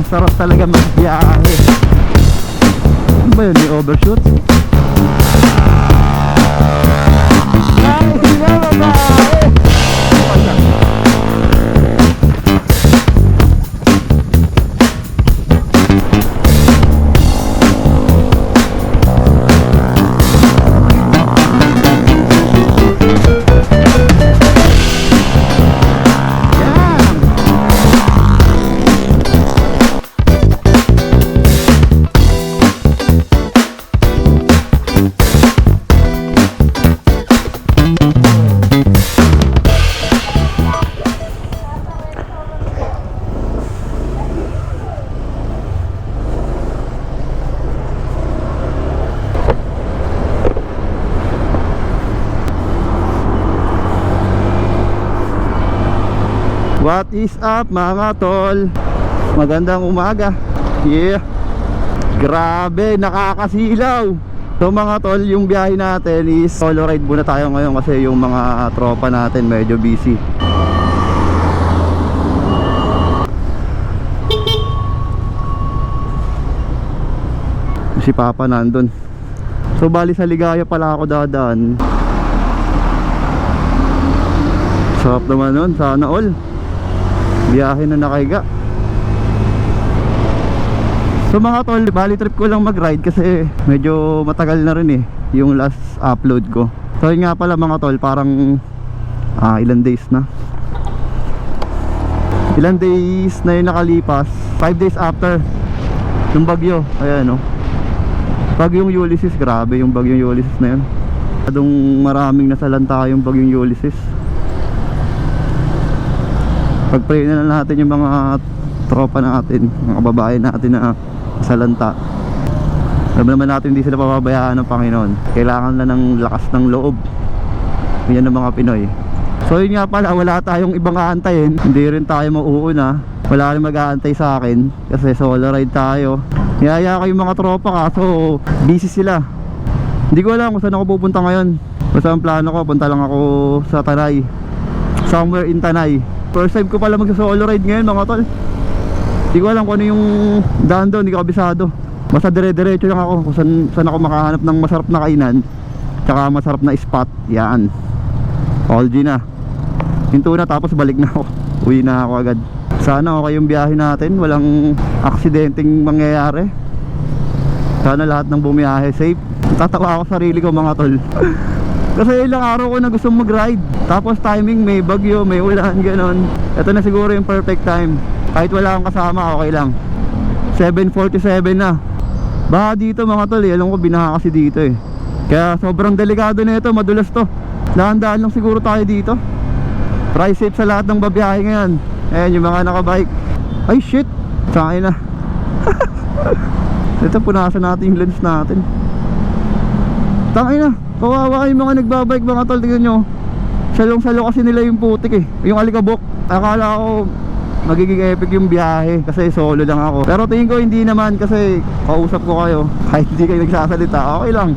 Ang sarap talaga magbiyahe. Ano ba yun? May overshoot? What is up mga tol? Magandang umaga. Yeah. Grabe, nakakasilaw. So mga tol, yung biyahe natin is solo ride muna tayo ngayon kasi yung mga tropa natin medyo busy. Si Papa nandun. So bali sa Ligaya pala ako dadaan. Sarap naman nun, sana all Biyahe na nakahiga So mga tol, bali trip ko lang mag-ride kasi medyo matagal na rin eh Yung last upload ko. So yun nga pala mga tol, parang ah, ilan days na. Ilan days na yung nakalipas. 5 days after Yung bagyo, ayan no Bagyong Ulysses, grabe yung bagyong Ulysses na yun. Masyadong maraming nasalanta yung bagyong Ulysses Pag-pray na lang natin yung mga tropa natin, mga kababayan natin na salanta. Alam naman natin hindi sila pababayaan ng Panginoon. Kailangan na ng lakas ng loob. Yan ang mga Pinoy. So yun nga pala, wala tayong ibang aantayin. Hindi rin tayo mauuna. Wala rin mag-aantay sa akin kasi solo ride tayo. Niyaya ko yung mga tropa kaso busy sila. Hindi ko alam kung saan ako pupunta ngayon. Basta ang plano ko, punta lang ako sa Tanay. Somewhere in Tanay. First time ko pala magsa-solo ride ngayon mga tol. Hindi ko alam kung ano yung daan doon, hindi ko kabisado. Basta dire-diretso lang ako kung saan, saan ako makahanap ng masarap na kainan. Tsaka masarap na spot. Yan. All G na. Hinto na tapos balik na ako. Uwi na ako agad. Sana okay yung biyahe natin. Walang aksidenteng mangyayari. Sana lahat ng bumiyahe safe. Tatawa ako sa sarili ko mga tol. Kasi ilang araw ko na gusto mag-ride. Tapos timing may bagyo, may ulan, ganon. Ito na siguro yung perfect time. Kahit wala akong kasama, okay lang. 7.47 na. Baka dito mga tol, eh, alam ko binaha kasi dito eh. Kaya sobrang delikado na ito, madulas to. Dahan-dahan lang siguro tayo dito. Try safe sa lahat ng babiyahe ngayon. Ayan yung mga nakabike. Ay shit, sakay na. Ito punasan natin yung lens natin. Tangay na, kawawa yung mga nagbabike mga tol, tingnan nyo. Salong-salo kasi nila yung putik eh. Yung alikabok. Akala ko magiging epic yung biyahe Kasi solo lang ako. Pero tingin ko hindi naman kasi kausap ko kayo. Kahit hindi kayo nagsasalita, okay lang.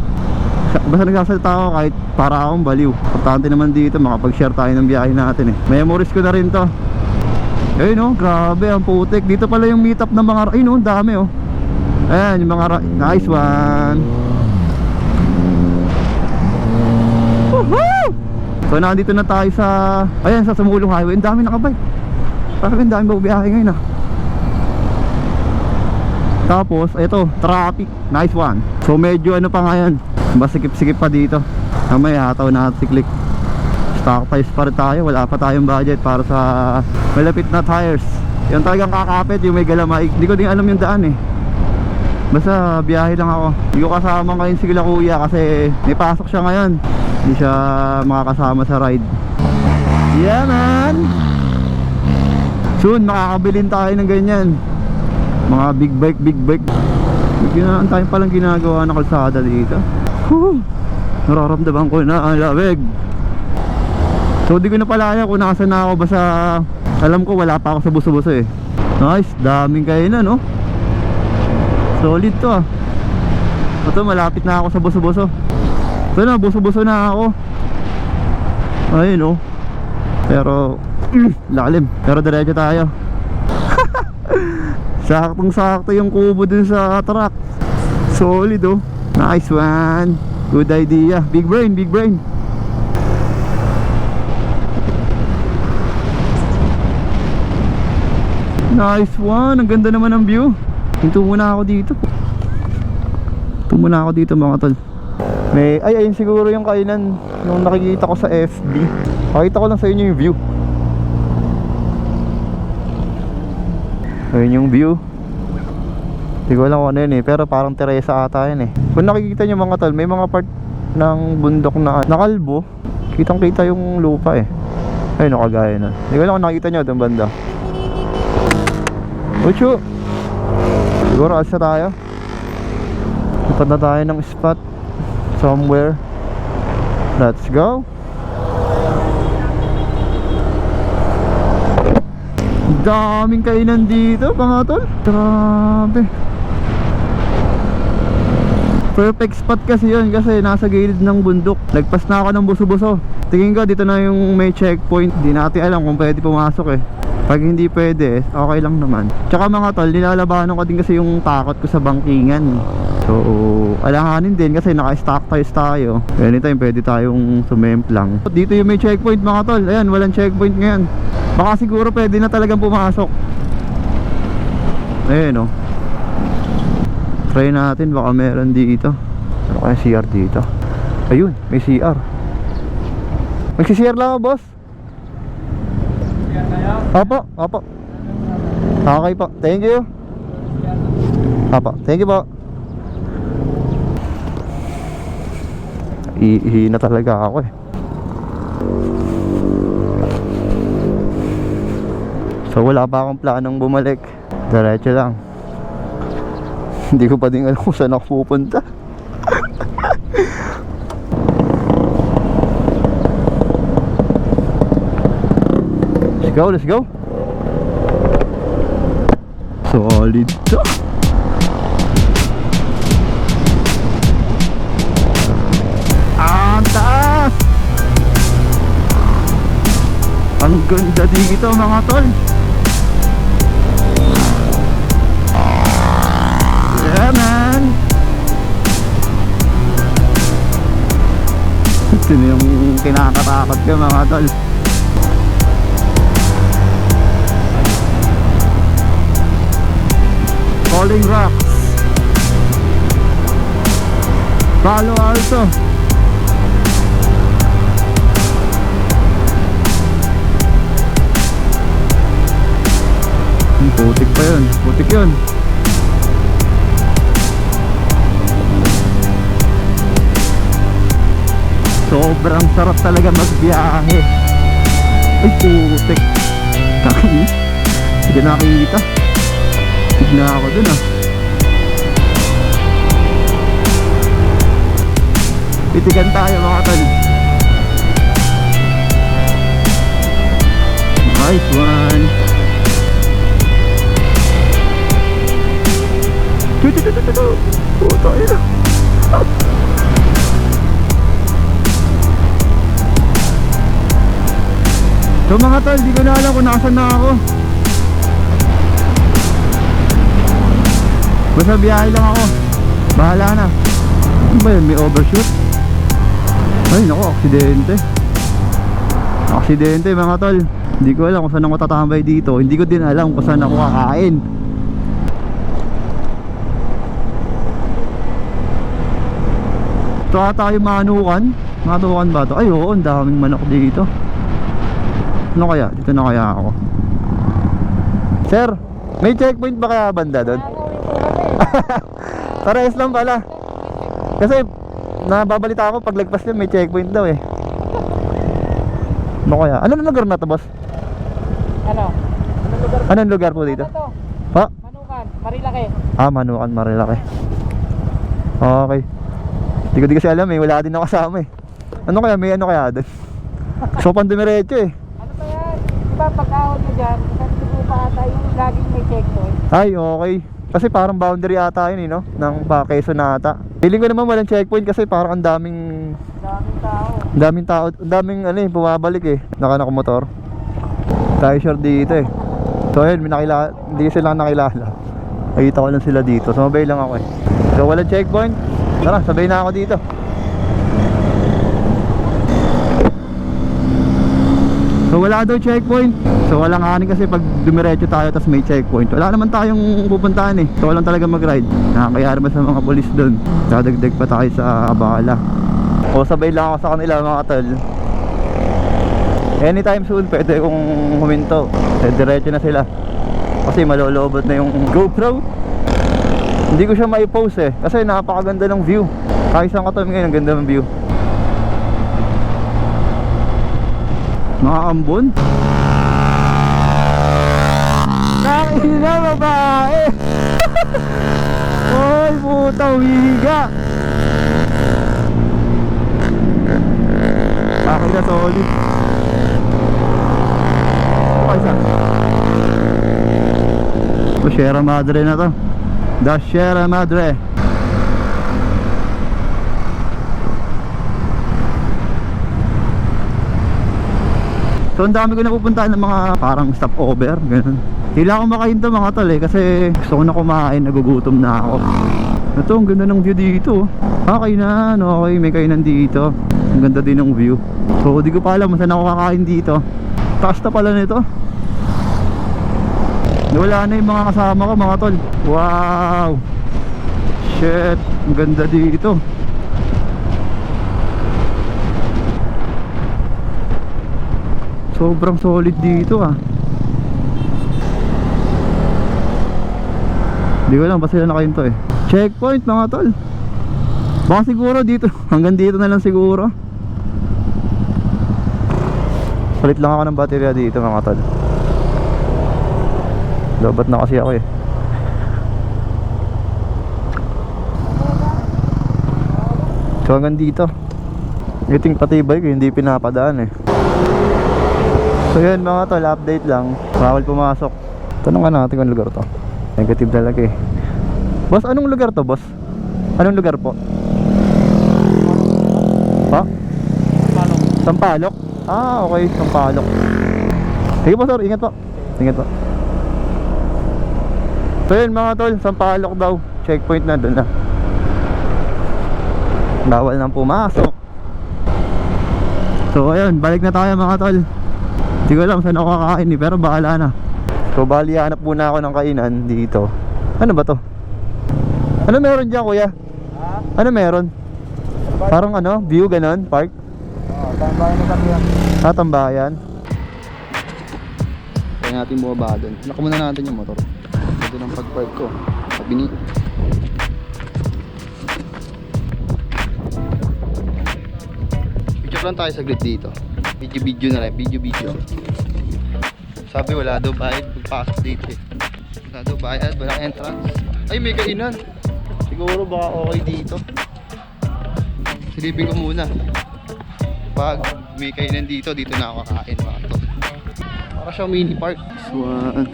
Basta nagsasalita ako kahit para akong baliw. Importante naman dito makapag-share tayo ng biyahe natin eh. Memories ko na rin to. Ayun oh, grabe ang putik. Dito pala yung meet up ng mga, ayun oh, dami oh. Ayan yung mga, nice one Woohoo! So nandito na tayo sa Ayan sa Sumulong Highway. Ang dami nakabike. Parang ang dami bubiyahe ngayon ah. Tapos ito Traffic. Nice one. So medyo ano pa ngayon. Masikip-sikip pa dito. Mamaya hataw na si Click Stock tires pa rin tayo. Wala pa tayong budget para sa Malapit na tires. Yung talagang kakapit Yung may galamay Hindi ko din alam yung daan eh. Basta biyahe lang ako. Hindi ko kasama ngayon si Kila Kuya Kasi may pasok siya ngayon Hindi siya makakasama sa ride. Yeah man. Soon makakabilin tayo ng ganyan. Mga big bike big bike. Ginaan tayo palang ginagawa na kalsada dito. Nararamdaman ko na ang lamig. So di ko na palaya kung nakasan na ako Basta alam ko wala pa ako sa buso-buso eh. Nice, daming kainan no? Solid to ah. Ito malapit na ako sa buso-buso Ito na, buso-buso na ako Ayun oh Pero Lalim Pero diretso tayo Saktong sakto yung kubo dun sa truck. Solid oh. Nice one. Good idea. Big brain, big brain. Nice one. Ang ganda naman ng view. Hinto muna ako dito. Hinto muna ako dito mga tol. May, ay ayun siguro yung kainan yung nakikita ko sa FB. Pakita ko lang sa inyo yung view. Ayun yung view. Hindi ko alam kung ano yun eh. Pero parang Teresa ata yun eh. Kung nakikita nyo mga tol, may mga part ng bundok na nakalbo. Kitang kita yung lupa eh. Ayun o kagaya na. Hindi ko alam kung nakikita nyo doon banda. Ucho! Siguro alsa tayo. Lipat na tayo ng spot. Somewhere. Let's go! Daming kainan dito, mga tol. Grabe. Perfect spot kasi yun kasi nasa gilid ng bundok. Lagpas na ako ng buso-buso. Tingin ko dito na yung may checkpoint. Di natin alam kung pwede pumasok eh. Pag hindi pwede, okay lang naman. Tsaka mga tol, nilalabanan ko din kasi yung takot ko sa bangkingan. So, alanganin din kasi naka-stock tires tayo. Anytime pwede tayong sumemplang. Dito yung may checkpoint mga tol. Ayan, walang checkpoint ngayon. Baka siguro pwede na talagang pumasok. Ayan oh. Try natin baka meron dito. Ano kaya CR dito? Ayun, may CR. Magsi-CR lang ako, boss. Opo, opo. Okay po. Thank you. Opo, thank you po. Ihina talaga ako eh. So wala pa akong planong bumalik. Diretso lang. Hindi ko pa din alam kung saan ako pupunta. let's go, let's go. Solid to. Ang ganda dito mga tol. Yeah, man. Na yung kinakatakot ko mga tol. Falling Rocks. Palo Alto. Hmm, Putik pa yun. Putik yun. Sobrang sarap talaga magbiyahe. Ay, putik. Taki. Sige nakikita. Tignan ako dun ah. Titigan tayo mga tol. Nice one. Tu tu tu tu tu tu. Oh, tayo na. So mga tol, di ko na alam kung nasan na ako. Basta biyahe lang ako. Bahala na. Ano ba? May overshoot? Ay, naku, aksidente. Aksidente mga tol. Hindi ko alam kung saan ako tatambay dito. Hindi ko din alam kung saan ako kakain. Ito ata yung manukan. Manukan ba to? Ay oo, ang daming manok dito. Ano kaya? Dito na kaya ako. Sir, may checkpoint ba kaya banda doon? Pares lang pala. Kasi nababalita ako pag lagpas yun may checkpoint daw eh. Ano kaya? Ano na lugar na to, boss? Ano? Anong lugar Anong lugar po dito? Ano to? Ha? Manukan, Marilaki. Ah, Manukan, Marilaki. Okay. Hindi ko di kasi alam eh, wala din ako kasama eh. Ano kaya? May ano kaya doon? So, pandumiretso eh. Ano ba yan? Diba pag-ahon nyo dyan, kasi pa ata yung laging may checkpoint. Ay, okay. Kasi parang boundary ata yun eh, no? Ng pa Quezon na ata. Feeling ko naman walang checkpoint kasi parang ang daming Daming tao. ang daming tao, ang daming ano eh, bumabalik eh. Naka motor. Tayo sure dito eh. So ayun, nakilala, hindi sila nakilala. Nakita ko lang sila dito. Sumabay lang ako eh. So walang checkpoint. Tara, sabay na ako dito. Wala daw checkpoint. So walang anin kasi pag dumiretso tayo tapos may checkpoint. Wala naman tayong pupuntahan eh. So walang talaga mag-ride. Nakakayari ba sa mga polis doon. Dadagdag pa tayo sa Abala. O sabay lang ako sa kanila mga tol. Anytime soon pwede kong huminto. Eh, diretso na sila. Kasi malolobot na yung GoPro. Hindi ko siya mai-post eh. Kasi napakaganda ng view. Kahit saan ka tumingin, ang ganda ng view. Mga ambon. Nakina babae. Oy, puta, humiga. Akin na solid. Okay, isa. Sierra Madre na to. The Sierra Madre. So ang dami ko napupuntahan ng mga parang stopover, ganun. Kailangan ko makahinto mga tol eh kasi gusto ko na kumain, nagugutom na ako. Ito, ang ganda ng view dito. Okay na, no, okay, may kainan dito. Ang ganda din ng view. So, di ko pa alam saan ako kakain dito. Taas na pala nito. Wala na yung mga kasama ko mga tol. Wow! Shit, ang ganda dito. Sobrang solid dito ah. Hindi ko alam pa sila nakahinto eh. Checkpoint mga tol. Baka siguro dito. Hanggang dito na lang siguro. Palit lang ako ng baterya dito mga tol. Lobat na kasi ako eh. So hanggang dito. Ito yung patibay ko, hindi pinapadaan eh. So yun mga tol, update lang. Bawal pumasok. Tanong ka natin kung lugar to. Negative talaga eh. Boss, anong lugar to boss? Anong lugar po? Ha? Sampalok? Ah, okay, Sampalok. Sige po sir, ingat po. Ingat po. So yun mga tol, Sampalok daw. Checkpoint na doon na. Bawal nang pumasok. So ayun, balik na tayo mga tol. Hindi ko alam saan ako kakain eh, pero bahala na. So bali hanap muna ako ng kainan dito. Ano ba to? Ano meron dyan kuya? Ha? Ano meron? Parang ano, view ganon, park? Oo, tambayan na kami yan. Ah, tambayan. Kaya natin bumaba doon. Naka muna natin yung motor. Ito ng pag-park ko. Sabi ni... Picture lang tayo saglit dito. Video-video na lang. Video-video. Sabi wala daw bayad pagpasok dito eh. Wala daw bayad, walang entrance. Ay, may kainan. Siguro baka okay dito. Silipin ko muna. Pag may kainan dito, dito na ako kakain mga to. Para siya mini park. This.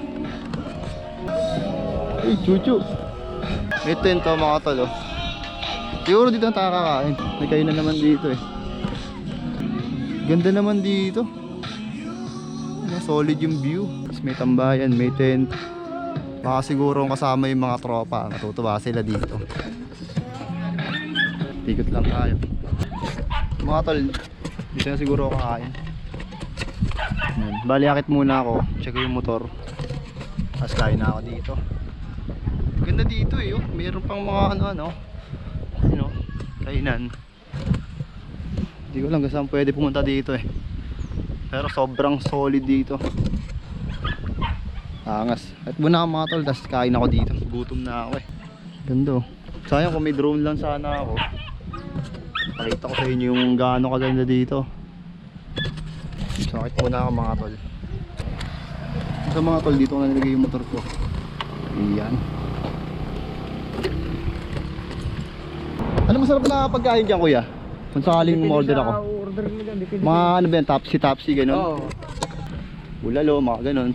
Ay, chuchu. May tent to mga tol oh. Siguro dito na tayo. May kainan naman dito eh. Ganda naman dito. Ano, solid yung view. Tapos may tambayan, may tent. Baka siguro kasama yung mga tropa. Natutuwa sila dito. Tikot lang tayo. Mga tol, dito siguro ako kakain. Bali, akit muna ako. Check yung motor. Tapos kain na ako dito. Ganda dito eh. Oh. Mayroon pang mga ano ano. Ano, kainan. Hindi ko lang kung saan pwede pumunta dito eh. Pero sobrang solid dito. Angas. At muna ako mga tol, tapos kain ako dito. Gutom na ako eh. Ganda oh. Sayang kung may drone lang sana ako. Pakita ko sa inyo yung gaano kaganda dito. Sakit muna ako mga tol. Sa mga tol, dito ko nalagay yung motor ko. Ayan. Ano masarap na pagkain dyan kuya? Kung sakaling order ako. order mo dyan, depende. Mga ano ba yan, tapsi-tapsi Oo. ganun? Bulalo, mga ganun.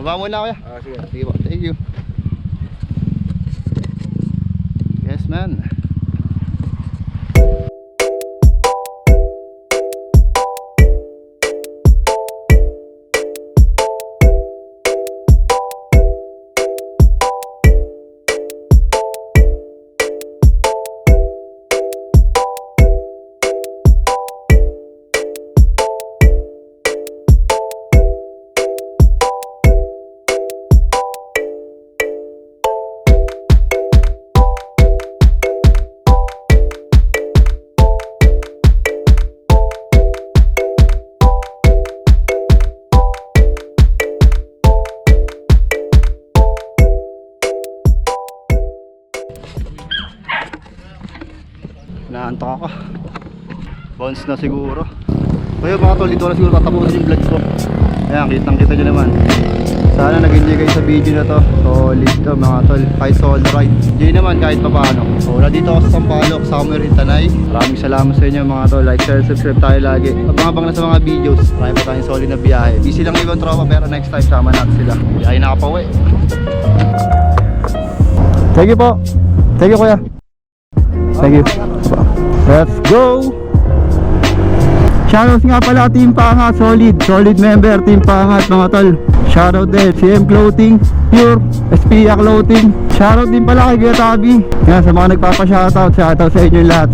Baba muna kuya. Ah, sige. Sige po, thank you. Yes man. Bounce na siguro. Kaya mga tol, dito na siguro tatapusin yung vlog ko. Ayan, kitang kita nyo naman. Sana nag-enjoy kayo sa video na to. Solid to mga tol. Kahit solo ride. Enjoy naman kahit papaano. So, nandito ako sa Sampaloc, Summer in Tanay. Maraming salamat sa inyo mga tol. Like, share, subscribe tayo lagi. Abang-abang na sa mga videos. Marami pa tayong solid na biyahe. Busy lang ibang tropa pero next time sama natin sila. Biyahe na kapawi. Thank you po. Thank you kuya. Thank you. Let's go! Shoutouts nga pala Team Pangat, solid, solid member Team Pangat mga tol. Shoutout din, CM Clothing, Pure, Espia Clothing. Shoutout din pala kay Kuya Tabi. Yan, sa mga nagpapa-shoutout, shoutout sa inyo lahat.